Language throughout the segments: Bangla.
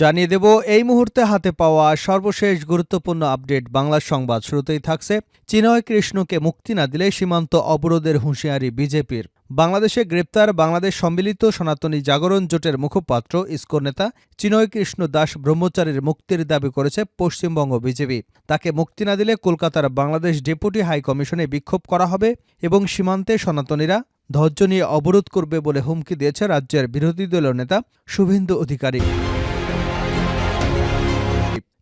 জানিয়ে দেব, এই মুহূর্তে হাতে পাওয়া সর্বশেষ গুরুত্বপূর্ণ আপডেট বাংলা সংবাদ শুরুতেই থাকছে। চিনয় কৃষ্ণকে মুক্তি না দিলে সীমান্ত অবরোধের হুঁশিয়ারি বিজেপির। বাংলাদেশে গ্রেপ্তার বাংলাদেশ সম্মিলিত সনাতনী জাগরণ জোটের মুখপাত্র ইসকো নেতা চিনয় কৃষ্ণ দাস ব্রহ্মচারীর মুক্তির দাবি করেছে পশ্চিমবঙ্গ বিজেপি। তাকে মুক্তি না দিলে কলকাতার বাংলাদেশ ডেপুটি হাই কমিশনে বিক্ষোভ করা হবে এবং সীমান্তে সনাতনীরা ধৈর্য নিয়ে অবরোধ করবে বলে হুমকি দিয়েছে রাজ্যের বিরোধী দলীয় নেতা শুভেন্দু অধিকারী।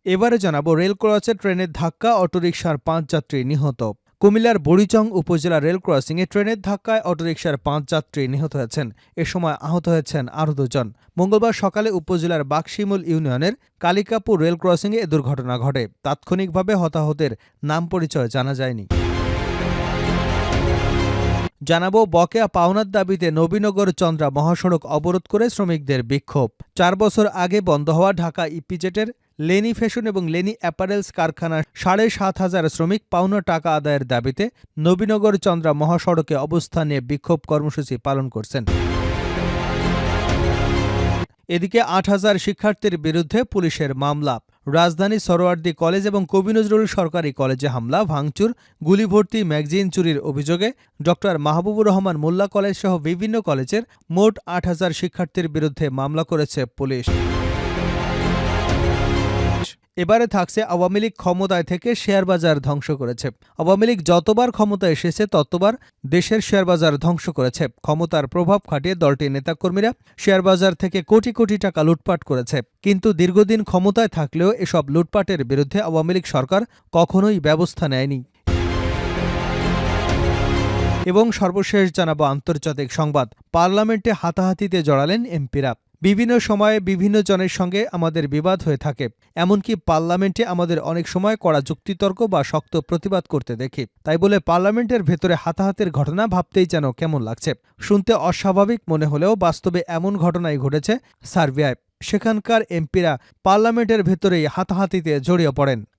এবারে জানাব রেল ক্রসে ট্রেনের ধাক্কা, অটোরিকশার পাঁচ যাত্রী নিহত। কুমিল্লার বুড়িচং উপজেলা রেল ক্রসিংয়ে ট্রেনের ধাক্কায় অটোরিকশার পাঁচ যাত্রী নিহত হয়েছেন। এ সময় আহত হয়েছেন আরও দুজন। মঙ্গলবার সকালে উপজেলার বাকশিমুল ইউনিয়নের কালিকাপুর রেল ক্রসিংয়ে এ দুর্ঘটনা ঘটে। তাৎক্ষণিকভাবে হতাহতের নাম পরিচয় জানা যায়নি। জানাব বকেয়া পাওনার দাবিতে নবীনগর চন্দ্রা মহাসড়ক অবরোধ করে শ্রমিকদের বিক্ষোভ। চার বছর আগে বন্ধ হওয়া ঢাকা ইপিজেটের লেনি ফ্যাশন এবং লেনি অ্যাপারেলস কারখানার সাড়ে সাত হাজার শ্রমিক পাওনা টাকা আদায়ের দাবিতে নবীনগর চন্দ্রা মহাসড়কে অবস্থান নিয়ে বিক্ষোভ কর্মসূচি পালন করছেন। এদিকে আট হাজার শিক্ষার্থীর বিরুদ্ধে পুলিশের মামলা। রাজধানী সরোয়ার্দী কলেজ এবং কবি নজরুল সরকারি কলেজে হামলা, ভাঙচুর, গুলিভর্তি, ম্যাগজিন চুরির অভিযোগে ড মাহবুবুর রহমান মোল্লা কলেজ সহ বিভিন্ন কলেজের মোট আট হাজার শিক্ষার্থীর বিরুদ্ধে মামলা করেছে পুলিশ। এবারে থাকছে আওয়ামী লীগ ক্ষমতায় থেকে শেয়ারবাজার ধ্বংস করেছে। আওয়ামী লীগ যতবার ক্ষমতায় এসেছে, ততবার দেশের শেয়ারবাজার ধ্বংস করেছে। ক্ষমতার প্রভাব খাটিয়ে দলটির নেতাকর্মীরা শেয়ারবাজার থেকে কোটি কোটি টাকা লুটপাট করেছে। কিন্তু দীর্ঘদিন ক্ষমতায় থাকলেও এসব লুটপাটের বিরুদ্ধে আওয়ামী লীগ সরকার কখনোই ব্যবস্থা নেয়নি। এবং সর্বশেষ জানাব আন্তর্জাতিক সংবাদ। পার্লামেন্টে হাতাহাতিতে জড়ালেন এমপিরা। বিভিন্ন সময়ে বিভিন্ন জনের সঙ্গে আমাদের বিবাদ হয়ে থাকে। এমনকি পার্লামেন্টে আমাদের অনেক সময় কড়া যুক্তিতর্ক বা শক্ত প্রতিবাদ করতে দেখি। তাই বলে পার্লামেন্টের ভেতরে হাতাহাতের ঘটনা ভাবতেই যেন কেমন লাগছে। শুনতে অস্বাভাবিক মনে হলেও বাস্তবে এমন ঘটনাই ঘটেছে সার্বিয়ায়। সেখানকার এমপিরা পার্লামেন্টের ভেতরেই হাতাহাতিতে জড়িয়ে পড়েন।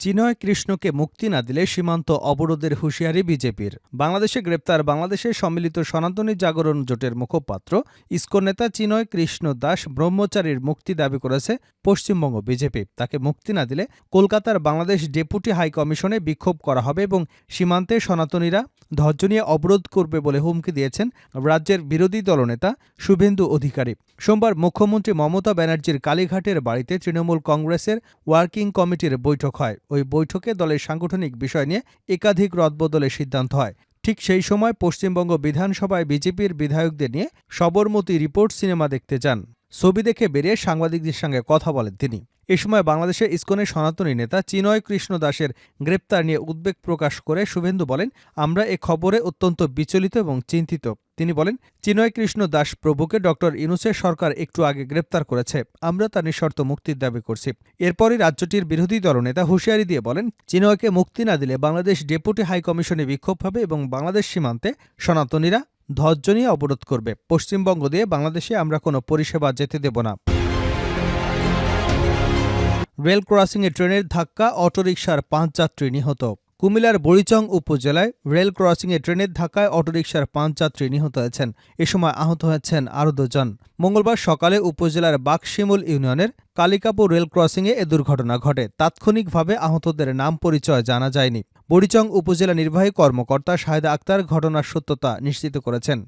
চিনয় কৃষ্ণকে মুক্তি না দিলে সীমান্ত অবরোধের হুঁশিয়ারি বিজেপির। বাংলাদেশে গ্রেপ্তার বাংলাদেশের সম্মিলিত সনাতনী জাগরণ জোটের মুখপাত্র ইসকো নেতা চিনয় কৃষ্ণ দাস ব্রহ্মচারীর মুক্তি দাবি করেছে পশ্চিমবঙ্গ বিজেপি। তাকে মুক্তি না দিলে কলকাতার বাংলাদেশ ডেপুটি হাই কমিশনে বিক্ষোভ করা হবে এবং সীমান্তে সনাতনীরা ধৈর্য নিয়ে অবরোধ করবে বলে হুমকি দিয়েছেন রাজ্যের বিরোধী দলনেতা শুভেন্দু অধিকারী। সোমবার মুখ্যমন্ত্রী মমতা ব্যানার্জির কালীঘাটের বাড়িতে তৃণমূল কংগ্রেসের ওয়ার্কিং কমিটির বৈঠক হয়। ওই বৈঠকে দলের সাংগঠনিক বিষয় নিয়ে একাধিক রদবদলের সিদ্ধান্ত হয়। ঠিক সেই সময় পশ্চিমবঙ্গ বিধানসভায় বিজেপির বিধায়কদের নিয়ে সবরমতি রিপোর্ট সিনেমা দেখতে যান। ছবি দেখে বেরিয়ে সাংবাদিকদের সঙ্গে কথা বলেন তিনি। এ সময় বাংলাদেশের ইসকনের সনাতনী নেতা চিনয় কৃষ্ণ দাসের গ্রেপ্তার নিয়ে উদ্বেগ প্রকাশ করে শুভেন্দু বলেন, আমরা এ খবরে অত্যন্ত বিচলিত এবং চিন্তিত। তিনি বলেন চিনয় কৃষ্ণ দাস প্রভুকে ডক্টর ইনুসের সরকার একটু আগে গ্রেপ্তার করেছে। আমরা তার নিঃশর্ত মুক্তির দাবি করছি। এরপরই রাজ্যটির বিরোধী দলনেতা হুঁশিয়ারি দিয়ে বলেন, চিনয়কে মুক্তি না দিলে বাংলাদেশ ডেপুটি হাই কমিশনে বিক্ষোভ হবে এবং বাংলাদেশ সীমান্তে সনাতনীরা ধৈর্য নিয়ে অবরোধ করবে। পশ্চিমবঙ্গ দিয়ে বাংলাদেশে আমরা কোনো পরিষেবা যেতে দেব না। রেল ক্রসিংয়ে ট্রেনের ধাক্কা, অটোরিকশার পাঁচ যাত্রী নিহত। কুমিল্লার বড়িচং উপজেলায় রেল ক্রসিংয়ে ট্রেনের ধাক্কায় অটোরিকশার পাঁচ যাত্রী নিহত হয়েছেন। এ সময় আহত হয়েছেন আরও দুজন। মঙ্গলবার সকালে উপজেলার বাকশিমুল ইউনিয়নের কালিকাপুর রেল ক্রসিংয়ে এ দুর্ঘটনা ঘটে। তাৎক্ষণিকভাবে আহতদের নাম পরিচয় জানা যায়নি। বড়িচং উপজেলা নির্বাহী কর্মকর্তা শাহেদা আক্তার ঘটনার সত্যতা নিশ্চিত করেছেন।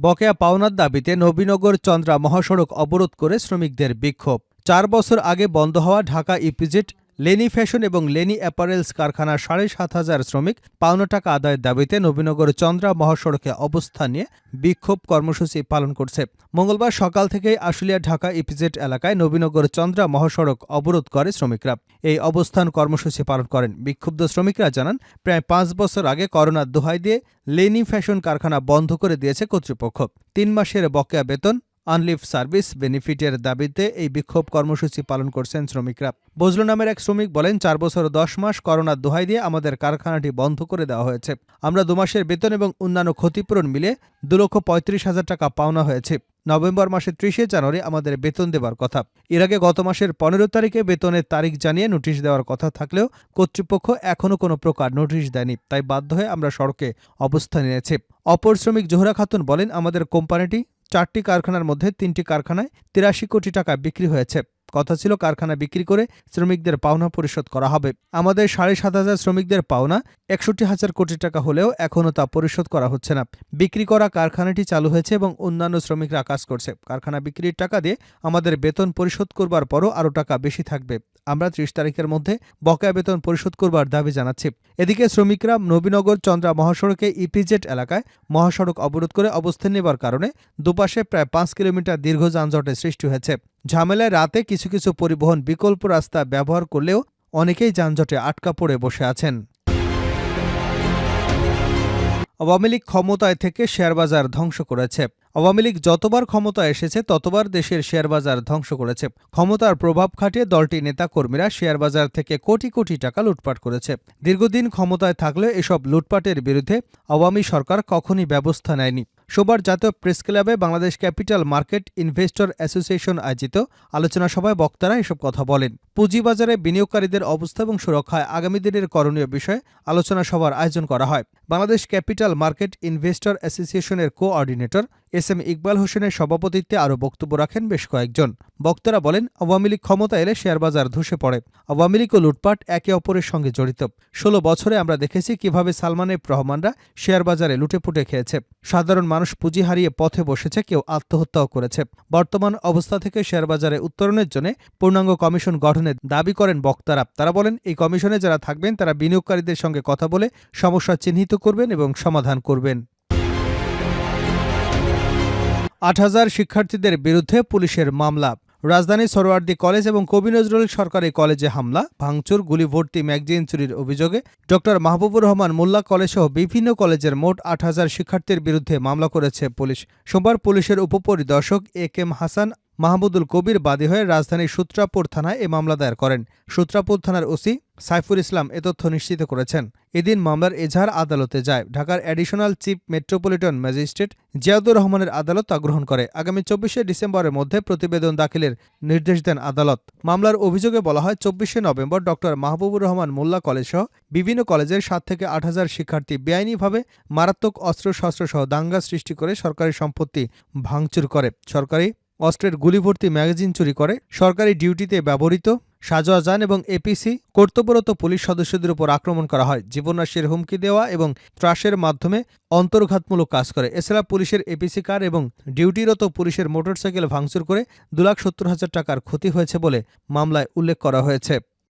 বকেয়া পাওনার দাবিতে নবীনগর চন্দ্রা মহাসড়ক অবরোধ করে শ্রমিকদের বিক্ষোভ। চার বছর আগে বন্ধ হওয়া ঢাকা ইপিজেট লেনি ফ্যাশন এবং লেনি অ্যাপারেলস কারখানার সাড়ে সাত হাজার শ্রমিক পাওনা টাকা আদায়ের দাবিতে নবীনগর চন্দ্রা মহাসড়কে অবস্থান নিয়ে বিক্ষোভ কর্মসূচি পালন করছে। মঙ্গলবার সকাল থেকেই আশুলিয়া ঢাকা ইপিজেট এলাকায় নবীনগর চন্দ্রা মহাসড়ক অবরোধ করে শ্রমিকরা। এই অবস্থান কর্মসূচি পালন করেন। বিক্ষুব্ধ শ্রমিকরা জানান, প্রায় পাঁচ বছর আগে করোনার দোহাই দিয়ে লেনি ফ্যাশন কারখানা বন্ধ করে দিয়েছে কর্তৃপক্ষ। তিন মাসের বকেয়া বেতন আনলিভ সার্ভিস বেনিফিটের দাবিতে এই বিক্ষোভ কর্মসূচি পালন করছেন শ্রমিকরা। বজলু নামের এক শ্রমিক বলেন, চার বছর দশ মাস করোনার দোহাই দিয়ে আমাদের কারখানাটি বন্ধ করে দেওয়া হয়েছে। আমরা দু মাসের বেতন এবং অন্যান্য ক্ষতিপূরণ মিলে দু লক্ষ পঁয়ত্রিশ হাজার টাকা পাওনা হয়েছে। নভেম্বর মাসের ত্রিশে জানুয়ারি আমাদের বেতন দেবার কথা। এর আগে গত মাসের পনেরো তারিখে বেতনের তারিখ জানিয়ে নোটিশ দেওয়ার কথা থাকলেও কর্তৃপক্ষ এখনও কোনো প্রকার নোটিশ দেয়নি। তাই বাধ্য হয়ে আমরা সড়কে অবস্থান নিয়েছি। অপর শ্রমিক জোহরা খাতুন বলেন, আমাদের কোম্পানিটি চারটি কারখানার মধ্যে তিনটি কারখানায় তিরাশি কোটি টাকা বিক্রি হয়েছে। কথা ছিল কারখানা বিক্রি করে শ্রমিকদের পাওনা পরিশোধ করা হবে। আমাদের সাড়ে সাত হাজার শ্রমিকদের পাওনা একষট্টি হাজার কোটি টাকা হলেও এখনও তা পরিশোধ করা হচ্ছে না। বিক্রি করা কারখানাটি চালু হয়েছে এবং অন্যান্য শ্রমিকরা কাজ করছে। কারখানা বিক্রির টাকা দিয়ে আমাদের বেতন পরিশোধ করবার পরও আরও টাকা বেশি থাকবে। আমরা ত্রিশ তারিখের মধ্যে বকেয়া বেতন পরিশোধ করবার দাবি জানাচ্ছি। এদিকে শ্রমিকরা নবীনগর চন্দ্রা মহাসড়কে ইপিজেড এলাকায় মহাসড়ক অবরোধ করে অবস্থান নেবার কারণে দুপাশে প্রায় পাঁচ কিলোমিটার দীর্ঘ যানজটের সৃষ্টি হয়েছে। ঝামেলায় রাতে কিছু কিছু পরিবহন বিকল্প রাস্তা ব্যবহার করলেও অনেকেই যানজটে আটকা পড়ে বসে আছেন। আওয়ামী লীগ ক্ষমতায় থেকে শেয়ারবাজার ধ্বংস করেছে। আওয়ামী লীগ যতবার ক্ষমতায় এসেছে, ততবার দেশের শেয়ারবাজার ধ্বংস করেছে। ক্ষমতার প্রভাব খাটিয়ে দলটি নেতাকর্মীরা শেয়ারবাজার থেকে কোটি কোটি টাকা লুটপাট করেছে। দীর্ঘদিন ক্ষমতায় থাকলে এসব লুটপাটের বিরুদ্ধে আওয়ামী সরকার কখনই ব্যবস্থা নেয়নি। সোমবার জাতীয় প্রেস ক্লাবে Bangladesh capital market investor association আয়োজিত আলোচনা সভায় বক্তারা এসব কথা বলেন। পুঁজিবাজারে বিনিয়োগকারীদের অবস্থা এবং সুরক্ষায় আগামী দিনের করণীয় বিষয়ে আলোচনা সভার আয়োজন করা হয়। বাংলাদেশ ক্যাপিটাল মার্কেট ইনভেস্টর অ্যাসোসিয়েশনের কোঅর্ডিনেটর এস এম ইকবাল হোসেনের সভাপতিত্বে আরও বক্তব্য রাখেন বেশ কয়েকজন। বক্তারা বলেন, আওয়ামী লীগ ক্ষমতা এলে শেয়ারবাজার ধসে পড়ে। আওয়ামী লীগ ও লুটপাট একে অপরের সঙ্গে জড়িত। ষোলো বছরে আমরা দেখেছি কীভাবে সালমানের রহমানরা শেয়ারবাজারে লুটেপুটে খেয়েছে। সাধারণ মানুষ পুঁজি হারিয়ে পথে বসেছে, কেউ আত্মহত্যাও করেছে। বর্তমান অবস্থা থেকে শেয়ারবাজারে উত্তরণের জন্য পূর্ণাঙ্গ কমিশন গঠনের দাবি করেন বক্তারা। তারা বলেন, এই কমিশনে যারা থাকবেন, তারা বিনিয়োগকারীদের সঙ্গে কথা বলে সমস্যা চিহ্নিত করবেন এবং সমাধান করবেন। আট হাজার শিক্ষার্থীদের বিরুদ্ধে পুলিশের মামলা। রাজধানী সরোয়ার্দী কলেজ এবং কবি নজরুল সরকারি কলেজে হামলা, ভাঙচুর গুলি ভর্তি ম্যাগজিন চুরির অভিযোগে। ড. মাহবুবুর রহমান মোল্লা কলেজসহ বিভিন্ন কলেজের মোট আট হাজার শিক্ষার্থীর বিরুদ্ধে মামলা করেছে পুলিশ। সোমবার পুলিশের উপপরিদর্শক এ কেম হাসান মাহমুদুল কবির বাদী হয়ে রাজধানীর সূত্রাপুর থানায় এ মামলা দায়ের করেন। সূত্রাপুর থানার ওসি সাইফুল ইসলাম এ তথ্য নিশ্চিত করেছেন। এদিন মামলার এজাহার আদালতে যায়। ঢাকার additional chief metropolitan magistrate Ziaudur রহমানের আদালত তা গ্রহণ করে। আগামী চব্বিশে ডিসেম্বরের মধ্যে প্রতিবেদন দাখিলের নির্দেশ দেন আদালত। মামলার অভিযোগে বলা হয়, চব্বিশে নভেম্বর ড. মাহবুবুর রহমান মোল্লা কলেজসহ বিভিন্ন কলেজের সাত থেকে আট হাজার শিক্ষার্থী বেআইনিভাবে মারাত্মক অস্ত্রশস্ত্রসহ দাঙ্গা সৃষ্টি করে সরকারি সম্পত্তি ভাঙচুর করে। সরকারি অস্ত্রের গুলিভর্তি ম্যাগাজিন চুরি করে, সরকারি ডিউটিতে ব্যবহৃত, সাজোয়া যান এবং এপিসি, কর্তব্যরত পুলিশ সদস্যদের উপর আক্রমণ করা হয়, জীবনাশের হুমকি দেওয়া এবং ত্রাসের মাধ্যমে অন্তর্ঘাতমূলক কাজ করে। এছাড়া পুলিশের এপিসি কার এবং ডিউটিরত পুলিশের মোটরসাইকেল ভাঙচুর করে দু লাখ সত্তর হাজার টাকার ক্ষতি হয়েছে বলে মামলায় উল্লেখ করা হয়েছে।